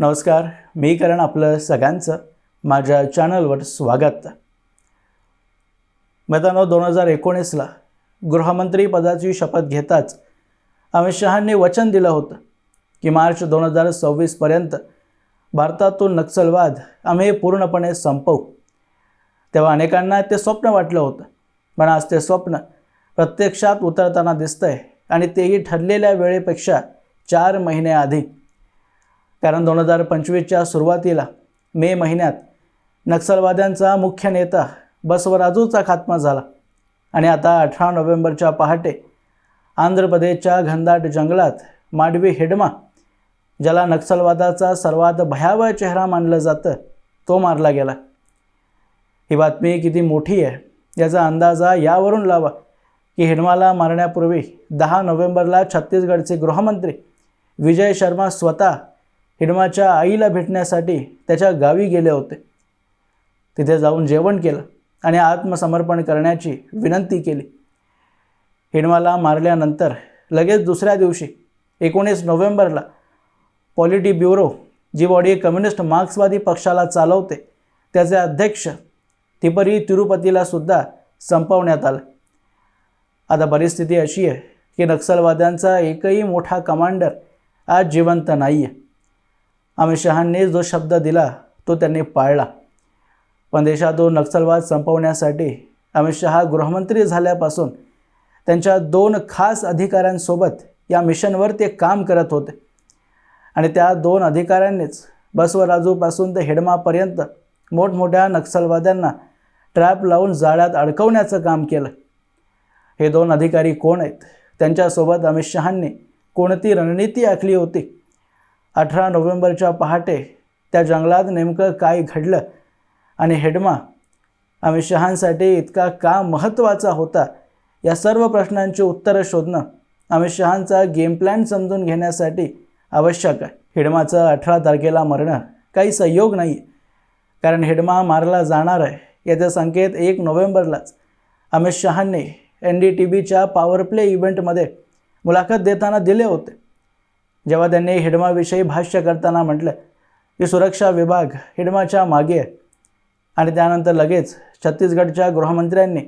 नमस्कार मी करण आपलं सगळ्यांचं माझ्या चॅनलवर स्वागत. मित्रांनो दोन हजार एकोणीसला गृहमंत्री पदाची शपथ घेताच अमित शहांनी वचन दिलं होतं की मार्च दोन हजार सव्वीसपर्यंत भारतातून नक्षलवाद आम्ही पूर्णपणे संपवू. तेव्हा अनेकांना ते स्वप्न वाटलं होतं पण आज ते स्वप्न प्रत्यक्षात उतरताना दिसतंय आणि तेही ठरलेल्या वेळेपेक्षा चार महिने आधी. कारण दोन हजार पंचवीसच्या सुरुवातीला मे महिन्यात नक्षलवाद्यांचा मुख्य नेता बसवराजूचा खात्मा झाला. आणि आता अठरा नोव्हेंबरच्या पहाटे आंध्र प्रदेशच्या घनदाट जंगलात माडवी हेडमा ज्याला नक्षलवादाचा सर्वात भयावह चेहरा मानलं जातं तो मारला गेला. ही बातमी किती मोठी आहे याचा अंदाजा यावरून लावा की हेडमाला मारण्यापूर्वी दहा नोव्हेंबरला छत्तीसगडचे गृहमंत्री विजय शर्मा स्वतः हिडमाच्या आईला भेटण्यासाठी त्याच्या गावी गेले होते. तिथे जाऊन जेवण केलं आणि आत्मसमर्पण करण्याची विनंती केली. हिडमाला मारल्यानंतर लगेच दुसऱ्या दिवशी एकोणीस नोव्हेंबरला पॉलिटी ब्युरो जी बॉडी कम्युनिस्ट मार्क्सवादी पक्षाला चालवते त्याचे अध्यक्ष तिपरी तिरुपतीला सुद्धा संपवण्यात आलं. आता परिस्थिती अशी आहे की नक्षलवाद्यांचा एकही मोठा कमांडर आज जिवंत नाही आहे अमित शहांनी जो शब्द दिला तो त्यांनी पाळला. पण देशातून नक्षलवाद संपवण्यासाठी अमित शहा गृहमंत्री झाल्यापासून त्यांच्या दोन खास अधिकाऱ्यांसोबत या मिशनवर ते काम करत होते. आणि त्या दोन अधिकाऱ्यांनीच बसवराजूपासून ते हेडमापर्यंत मोठमोठ्या नक्षलवाद्यांना ट्रॅप लावून जाळ्यात अडकवण्याचं काम केलं. हे दोन अधिकारी कोण आहेत? त्यांच्यासोबत अमित शहांनी कोणती रणनीती आखली होती? अठरा नोव्हेंबरच्या पहाटे त्या जंगलात नेमकं काय घडलं? आणि हेडमा अमित शहांसाठी इतका का महत्त्वाचा होता? या सर्व प्रश्नांची उत्तरं शोधणं अमित शहांचा गेम प्लॅन समजून घेण्यासाठी आवश्यक आहे. हेडमाचं अठरा तारखेला मरणं काही संयोग नाही. कारण हेडमा मारला जाणार आहे याचे संकेत एक नोव्हेंबरलाच. अमित शहांनी एन डी टी व्हीच्या पॉवर प्ले इव्हेंटमध्ये मुलाखत देताना दिले होते. जेव्हा त्यांनी हिडमाविषयी भाष्य करताना म्हटलं की सुरक्षा विभाग हिडमाच्या मागे आहे. आणि त्यानंतर लगेच छत्तीसगडच्या गृहमंत्र्यांनी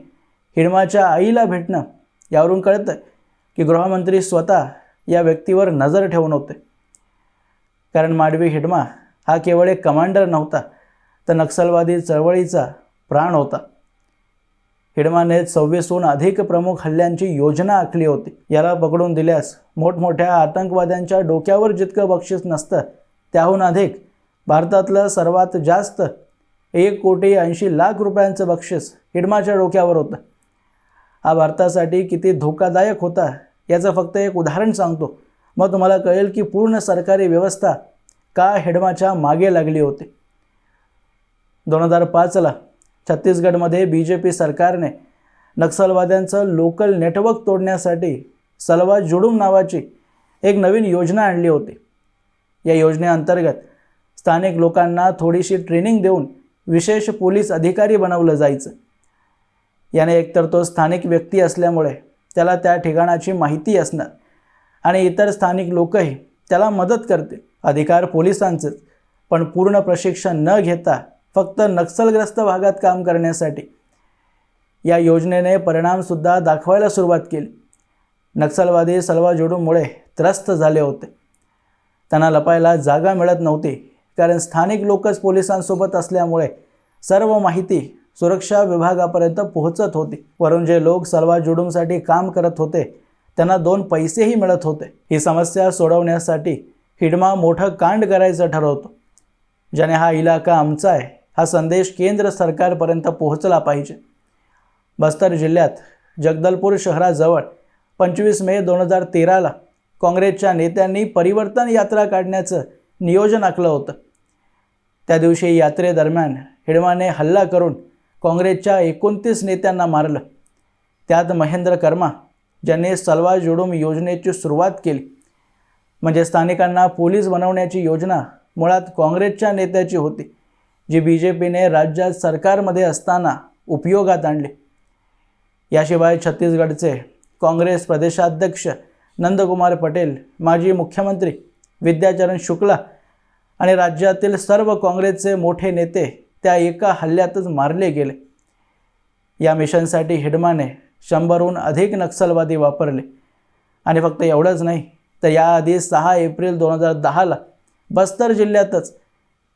हिडमाच्या आईला भेटणं यावरून कळतं की गृहमंत्री स्वतः या व्यक्तीवर नजर ठेवून होते. कारण माडवी हिडमा हा केवळ एक कमांडर नव्हता तर नक्षलवादी चळवळीचा प्राण होता. हिडमाने सव्वीसहून अधिक प्रमुख हल्ल्यांची योजना आखली होती. याला पकडून दिल्यास मोठमोठ्या आतंकवाद्यांच्या डोक्यावर जितकं बक्षीस नसतं त्याहून अधिक भारतातलं सर्वात जास्त एक कोटी ऐंशी लाख रुपयांचं बक्षीस हिडमाच्या डोक्यावर होतं. हा भारतासाठी किती धोकादायक होता याचं फक्त एक उदाहरण सांगतो. मग तुम्हाला कळेल की पूर्ण सरकारी व्यवस्था का हेडमाच्या मागे लागली होती. दोन हजार पाचला छत्तीसगडमध्ये बी जे पी सरकारने नक्षलवाद्यांचं लोकल नेटवर्क तोडण्यासाठी सलवा जुडूम नावाची एक नवीन योजना आणली होती. या योजनेअंतर्गत स्थानिक लोकांना थोडीशी ट्रेनिंग देऊन विशेष पोलीस अधिकारी बनवलं जायचं. याने एकतर तो स्थानिक व्यक्ती असल्यामुळे त्याला त्या ठिकाणाची माहिती असणार आणि इतर स्थानिक लोकही त्याला मदत करतील. अधिकार पोलिसांचेच पण पूर्ण प्रशिक्षण न घेता फक्त नक्षलग्रस्त भागात काम करण्यासाठी. या योजनेने परिणामसुद्धा दाखवायला सुरुवात केली. नक्षलवादी सलवा जोडूमुळे त्रस्त झाले होते. त्यांना लपायला जागा मिळत नव्हती कारण स्थानिक लोकच पोलिसांसोबत असल्यामुळे सर्व माहिती सुरक्षा विभागापर्यंत पोहोचत होती. वरून जे लोक सलवा जुडूमसाठी काम करत होते त्यांना दोन पैसेही मिळत होते. ही समस्या सोडवण्यासाठी हिडमा मोठं कांड करायचं ठरवतो. ज्याने हा इलाका आमचा आहे हा संदेश केंद्र सरकारपर्यंत पोहोचला पाहिजे. बस्तर जिल्ह्यात जगदलपूर शहराजवळ पंचवीस मे दोन हजार तेराला काँग्रेसच्या नेत्यांनी परिवर्तन यात्रा काढण्याचं नियोजन आखलं होतं. त्या दिवशी यात्रेदरम्यान हिडमाने हल्ला करून काँग्रेसच्या एकोणतीस नेत्यांना मारलं. त्यात महेंद्र कर्मा ज्यांनी सलवा जोडूम योजनेची सुरुवात केली. म्हणजे स्थानिकांना पोलीस बनवण्याची योजना मुळात काँग्रेसच्या नेत्याची होती. जी बी जे पीने राज्यात सरकारमध्ये असताना उपयोगात आणली. याशिवाय छत्तीसगडचे काँग्रेस प्रदेशाध्यक्ष नंदकुमार पटेल माजी मुख्यमंत्री विद्याचरण शुक्ला आणि राज्यातील सर्व काँग्रेसचे मोठे नेते त्या एका हल्ल्यातच मारले गेले. या मिशनसाठी हिडमाने शंभरहून अधिक नक्षलवादी वापरले. आणि फक्त एवढंच नाही तर याआधी सहा एप्रिल दोन हजार दहाला बस्तर जिल्ह्यातच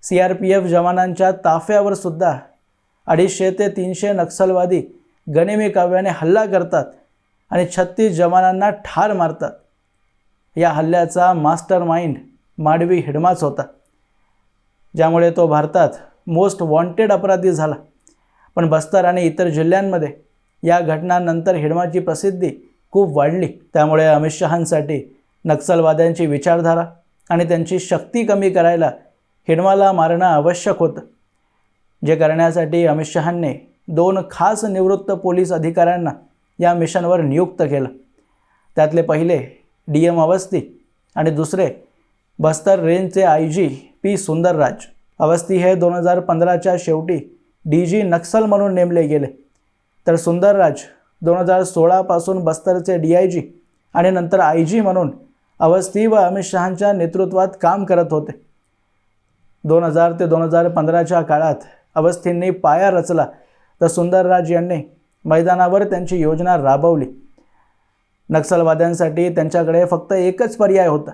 सी आर पी एफ जवानांच्या ताफ्यावर सुद्धा अडीचशे ते तीनशे नक्षलवादी गणिमी काव्याने हल्ला करतात आणि छत्तीस जवानांना ठार मारतात. या हल्ल्याचा मास्टर माइंड माडवी हिडमाच होता. ज्यामुळे तो भारतात मोस्ट वॉन्टेड अपराधी झाला. पण बस्तर आणि इतर जिल्ह्यांमध्ये या घटनांनंतर हिडमाची प्रसिद्धी खूप वाढली. त्यामुळे अमित शहांसाठी नक्षलवाद्यांची विचारधारा आणि त्यांची शक्ती कमी करायला हिडमाला मारणं आवश्यक होतं जे करण्यासाठी अमित शहांनी दोन खास निवृत्त पोलीस अधिकाऱ्यांना या मिशनवर नियुक्त केलं. त्यातले पहिले डी एम अवस्थी आणि दुसरे Bastar रेंजचे I G P. Sundarraj. Awasthi हे दोन हजार पंधराच्या शेवटी डी जी नक्सल म्हणून नेमले गेले. तर सुंदरराज दोन हजार सोळापासून बस्तरचे डी आय जी आणि नंतर आय जी म्हणून अवस्थी व अमित शहांच्या नेतृत्वात काम करत होते. दोन हजार ते दोन हजार पंधराच्या काळात अवस्थींनी पाया रचला तर सुंदरराज यांनी मैदानावर त्यांची योजना राबवली. नक्षलवाद्यांसाठी त्यांच्याकडे फक्त एकच पर्याय होता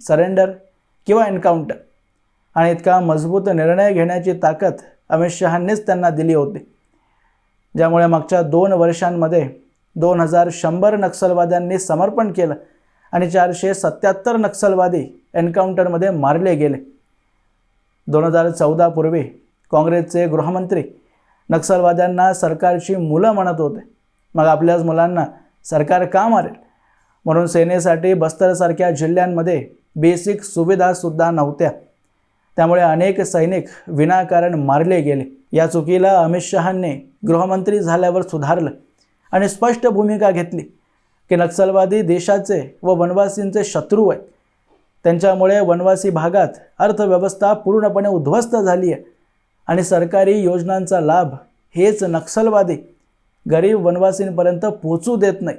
सरेंडर किंवा एन्काउंटर आणि इतका मजबूत निर्णय घेण्याची ताकद अमित शहांनीच त्यांना दिली होती. ज्यामुळे मागच्या दोन वर्षांमध्ये दोन हजार शंभर नक्षलवाद्यांनी समर्पण केलं आणि चारशे सत्याहत्तर नक्षलवादी एन्काउंटरमध्ये मारले गेले. दोन हजार चौदापूर्वी काँग्रेसचे गृहमंत्री नक्षलवाद्यांना सरकारची मुलं म्हणत होते. मग आपल्याच मुलांना सरकार का मारेल? म्हणून सेनेसाठी बस्तरसारख्या जिल्ह्यांमध्ये बेसिक सुविधासुद्धा नव्हत्या. त्यामुळे अनेक सैनिक विनाकारण मारले गेले. या चुकीला अमित शहांनी गृहमंत्री झाल्यावर सुधारलं आणि स्पष्ट भूमिका घेतली की नक्षलवादी देशाचे व वनवासींचे शत्रू आहेत. त्यांच्यामुळे वनवासी भागात अर्थव्यवस्था पूर्णपणे उद्ध्वस्त झाली आहे आणि सरकारी योजनांचा लाभ हेच नक्षलवादी गरीब वनवासींपर्यंत पोचू देत नाही.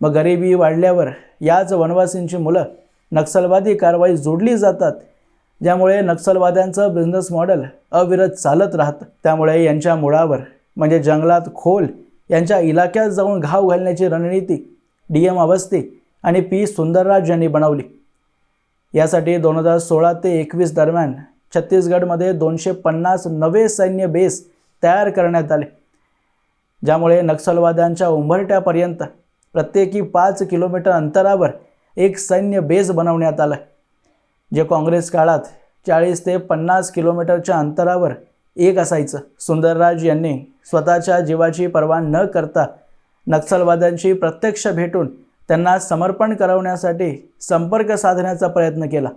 मग गरिबी वाढल्यावर याच वनवासींची मुलं नक्षलवादी कारवाई जोडली जातात ज्यामुळे नक्षलवाद्यांचं बिझनेस मॉडेल अविरत चालत राहतं. त्यामुळे यांच्या मुळावर म्हणजे जंगलात खोल यांच्या इलाक्यात जाऊन घाव घालण्याची रणनीती डी एम अवस्थी आणि पी सुंदरराज यांनी बनवली. यासाठी दोन हजार सोळा ते एकवीस दरम्यान छत्तीसगडमध्ये दोनशे पन्नास नवे सैन्य बेस तयार करण्यात आले ज्यामुळे नक्षलवाद्यांच्या उंबरट्यापर्यंत प्रत्येकी पाच किलोमीटर अंतरावर एक सैन्य बेस बनवण्यात आलं जे काँग्रेस काळात चाळीस ते पन्नास किलोमीटरच्या अंतरावर एक असायचं. सुंदरराज यांनी स्वतःच्या जीवाची पर्वा न करता नक्षलवाद्यांशी प्रत्यक्ष भेटून त्यांना समर्पण करवण्यासाठी संपर्क साधण्याचा प्रयत्न केला.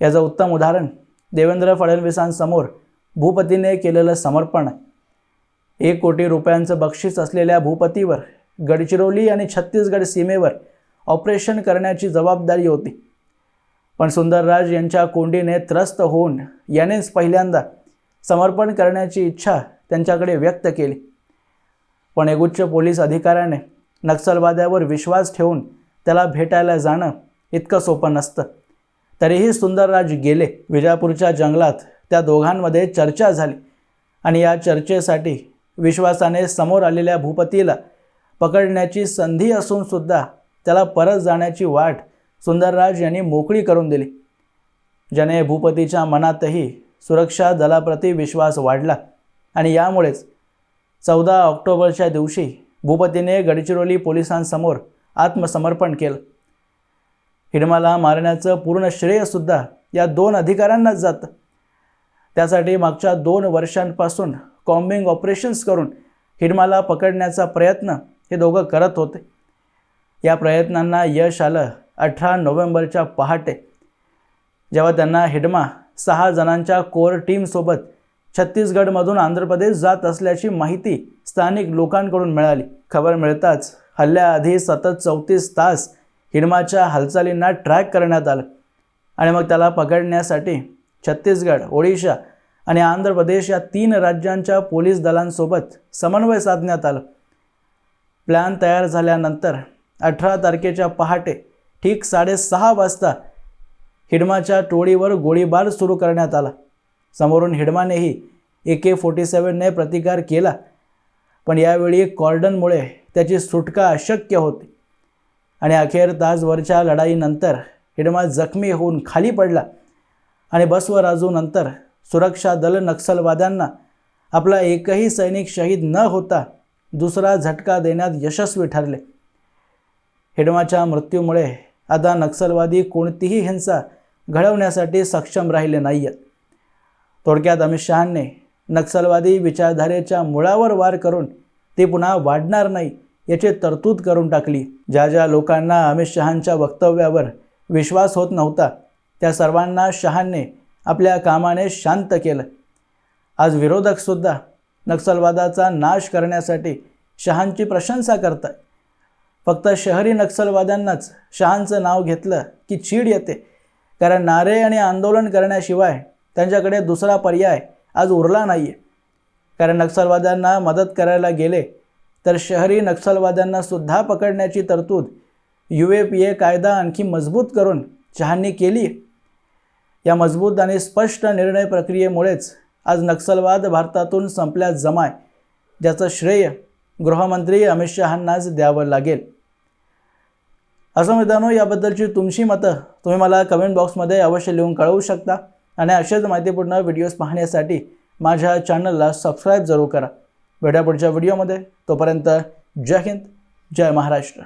याचं उत्तम उदाहरण देवेंद्र फडणवीसांसमोर भूपतीने केलेलं समर्पण. एक कोटी रुपयांचं बक्षीस असलेल्या भूपतीवर गडचिरोली आणि छत्तीसगड सीमेवर ऑपरेशन करण्याची जबाबदारी होती. पण सुंदरराज यांच्या कोंडीने त्रस्त होऊन यानेच पहिल्यांदा समर्पण करण्याची इच्छा त्यांच्याकडे व्यक्त केली. पण एक उच्च पोलीस अधिकाऱ्याने नक्षलवाद्यावर विश्वास ठेवून त्याला भेटायला जाणं इतकं सोपं नसतं. तरीही सुंदरराज गेले. विजापूरच्या जंगलात त्या दोघांमध्ये चर्चा झाली आणि या चर्चेसाठी विश्वासाने समोर आलेल्या भूपतीला पकडण्याची संधी असूनसुद्धा त्याला परत जाण्याची वाट सुंदरराज यांनी मोकळी करून दिली. ज्याने भूपतीच्या मनातही सुरक्षा दलाप्रती विश्वास वाढला आणि यामुळेच चौदा ऑक्टोबरच्या दिवशी भूपतीने गडचिरोली पोलिसांसमोर आत्मसमर्पण केलं. हिडमाला मारण्याचं पूर्ण श्रेयसुद्धा या दोन अधिकाऱ्यांनाच जातं. त्यासाठी मागच्या दोन वर्षांपासून कॉम्बिंग ऑपरेशन्स करून हिडमाला पकडण्याचा प्रयत्न हे दोघं करत होते. या प्रयत्नांना यश आलं अठरा नोव्हेंबरच्या पहाटे जेव्हा त्यांना हिडमा सहा जणांच्या कोर टीमसोबत छत्तीसगडमधून आंध्र प्रदेश जात असल्याची माहिती स्थानिक लोकांकडून मिळाली. खबर मिळताच हल्ल्याआधी सतत चौतीस तास हिडमाच्या हालचालींना ट्रॅक करण्यात आलं आणि मग त्याला पकडण्यासाठी छत्तीसगड ओडिशा आणि आंध्र प्रदेश या तीन राज्यांच्या पोलीस दलांसोबत समन्वय साधण्यात आलं. प्लॅन तयार झाल्यानंतर अठरा तारखेच्या पहाटे ठीक साडेसहा वाजता हिडमाच्या टोळीवर गोळीबार सुरू करण्यात आला. समोरून हिडमानेही ए के फोर्टी सेवनने प्रतिकार केला. पण यावेळी कॉर्डनमुळे त्याची सुटका अशक्य होती. आणि अखेर तासभरच्या लढाईनंतर हिडमा जखमी होऊन खाली पडला आणि बसवराजूनंतर सुरक्षा दल नक्षलवाद्यांना आपला एकही सैनिक शहीद न होता दुसरा झटका देण्यात यशस्वी ठरले. हिडमाच्या मृत्यूमुळे आता नक्षलवादी कोणतीही हिंसा घडवण्यासाठी सक्षम राहिले नाही आहेत थोडक्यात अमित शहाने नक्षलवादी विचारधारेच्या मुळावर वार करून ती पुन्हा वाढणार नाही याची तरतूद करून टाकली. ज्या ज्या लोकांना अमित शहांच्या वक्तव्यावर विश्वास होत नव्हता त्या सर्वांना शहाने आपल्या कामाने शांत केलं. आज विरोधकसुद्धा नक्षलवादाचा नाश करण्यासाठी शहांची प्रशंसा करतात. फक्त शहरी नक्षलवाद्यांनाच शहांचं नाव घेतलं की चीड येते कारण नारे आणि आंदोलन करण्याशिवाय त्यांच्याकडे दुसरा पर्याय आज उरला नाही आहे कारण नक्षलवाद्यांना मदत करायला गेले तर शहरी नक्षलवाद्यांना सुद्धा पकडण्याची तरतूद यू ए पी ए कायदा आणखी मजबूत करून शहांनी केली. या मजबूत आणि स्पष्ट निर्णय प्रक्रियेमुळेच आज नक्षलवाद भारतातून संपल्यात जमाय ज्याचं श्रेय गृहमंत्री अमित शहांनाच द्यावं लागेल. असं मित्रांनो याबद्दलची तुमची मतं तुम्ही मला कमेंट बॉक्समध्ये अवश्य लिहून कळवू शकता. आणि असेच माहितीपूर्ण व्हिडिओज पाहण्यासाठी माझ्या चॅनलला सबस्क्राईब जरूर करा. भेटा पुढच्या व्हिडिओमध्ये तोपर्यंत जय हिंद जय महाराष्ट्र.